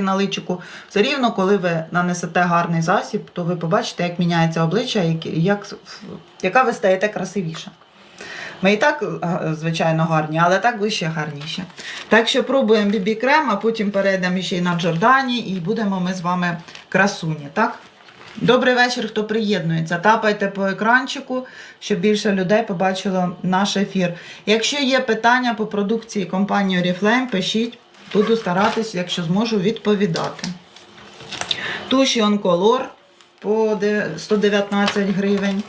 на личику. Все рівно, коли ви нанесете гарний засіб, то ви побачите, як міняється обличчя, як, як, яка ви стаєте красивіша. Ми і так, е, звичайно, гарні, але так ви ще гарніші. Так що пробуємо бібі крем, а потім перейдемо ще й на Джордані і будемо ми з вами красуні, так? Добрий вечір, хто приєднується. Тапайте по екранчику, щоб більше людей побачило наш ефір. Якщо є питання по продукції компанії Oriflame, пишіть, буду старатись, якщо зможу, відповідати. Туші Онколор по 119 гривень.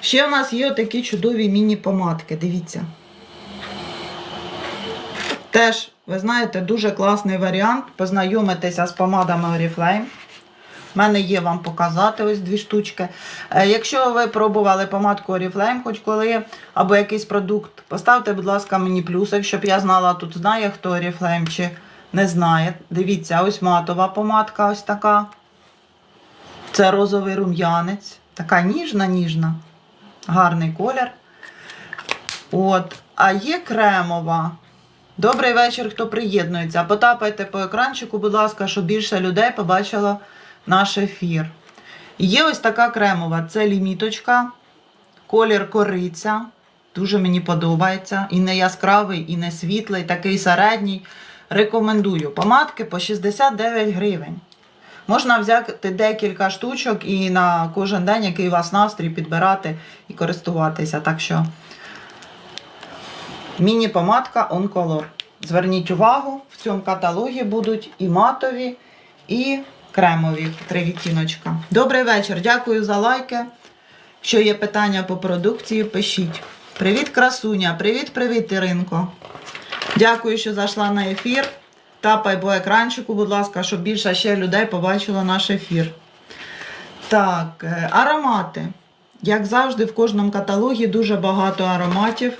Ще в нас є такі чудові міні-помадки, дивіться. Теж, ви знаєте, дуже класний варіант. Познайомитися з помадами Oriflame. У мене є вам показати ось дві штучки. Е, Якщо ви пробували помадку Oriflame хоч коли, або якийсь продукт, поставте, будь ласка, мені плюсик, щоб я знала, тут знає хто Oriflame чи не знає. Дивіться, ось матова помадка, ось така. Це розовий рум'янець. Така ніжна, ніжна. Гарний колір. От. А є кремова. Добрий вечір, хто приєднується. Потапайте по екранчику, будь ласка, щоб більше людей побачило наш ефір. Є ось така кремова, це ліміточка, колір кориця. Дуже мені подобається. І не яскравий, і не світлий, такий середній. Рекомендую. Помадки по 69 гривень. Можна взяти декілька штучок і на кожен день, який у вас настрій, підбирати і користуватися. Так що міні-помадка On Color. Зверніть увагу, в цьому каталогі будуть і матові, і кремові три відтіночка. Добрий вечір, дякую за лайки. Якщо є питання по продукції, пишіть. Привіт, красуня! Привіт-привіт, Іринко. Дякую, що зайшла на ефір. Тапай по екранчику, будь ласка, щоб більше ще людей побачило наш ефір. Так, е, аромати. Як завжди, в кожному каталогі дуже багато ароматів,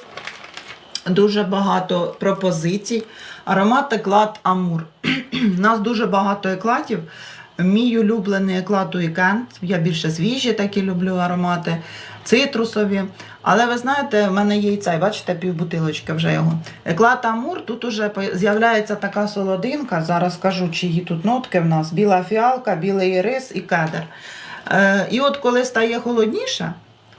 дуже багато пропозицій. Аромат еклад Амур. У нас дуже багато екладів. Мій улюблений еклад Уікенд. Я більше свіжі такі люблю аромати, цитрусові. Але ви знаєте, в мене є і цей, бачите, півбутилочки вже його. Еклад Амур, тут уже з'являється така солодинка. Зараз скажу, чиї тут нотки в нас: біла фіалка, білий рис і кедр. Е, і от коли стає холодніше,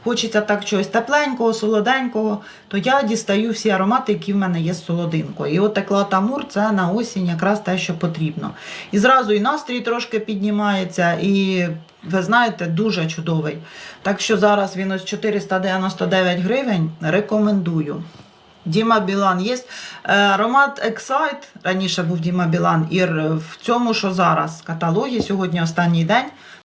хочеться так чогось тепленького, солоденького, то я дістаю всі аромати, які в мене є з солодинкою. І от еклад Амур це на осінь якраз те, що потрібно. І зразу і настрій трошки піднімається, і ви знаєте, дуже чудовий. Так що зараз він ось 499 гривень. Рекомендую. Діма Білан є. Е, Аромат Excite, раніше був Діма Білан, і в цьому, що зараз в каталогі, сьогодні останній день,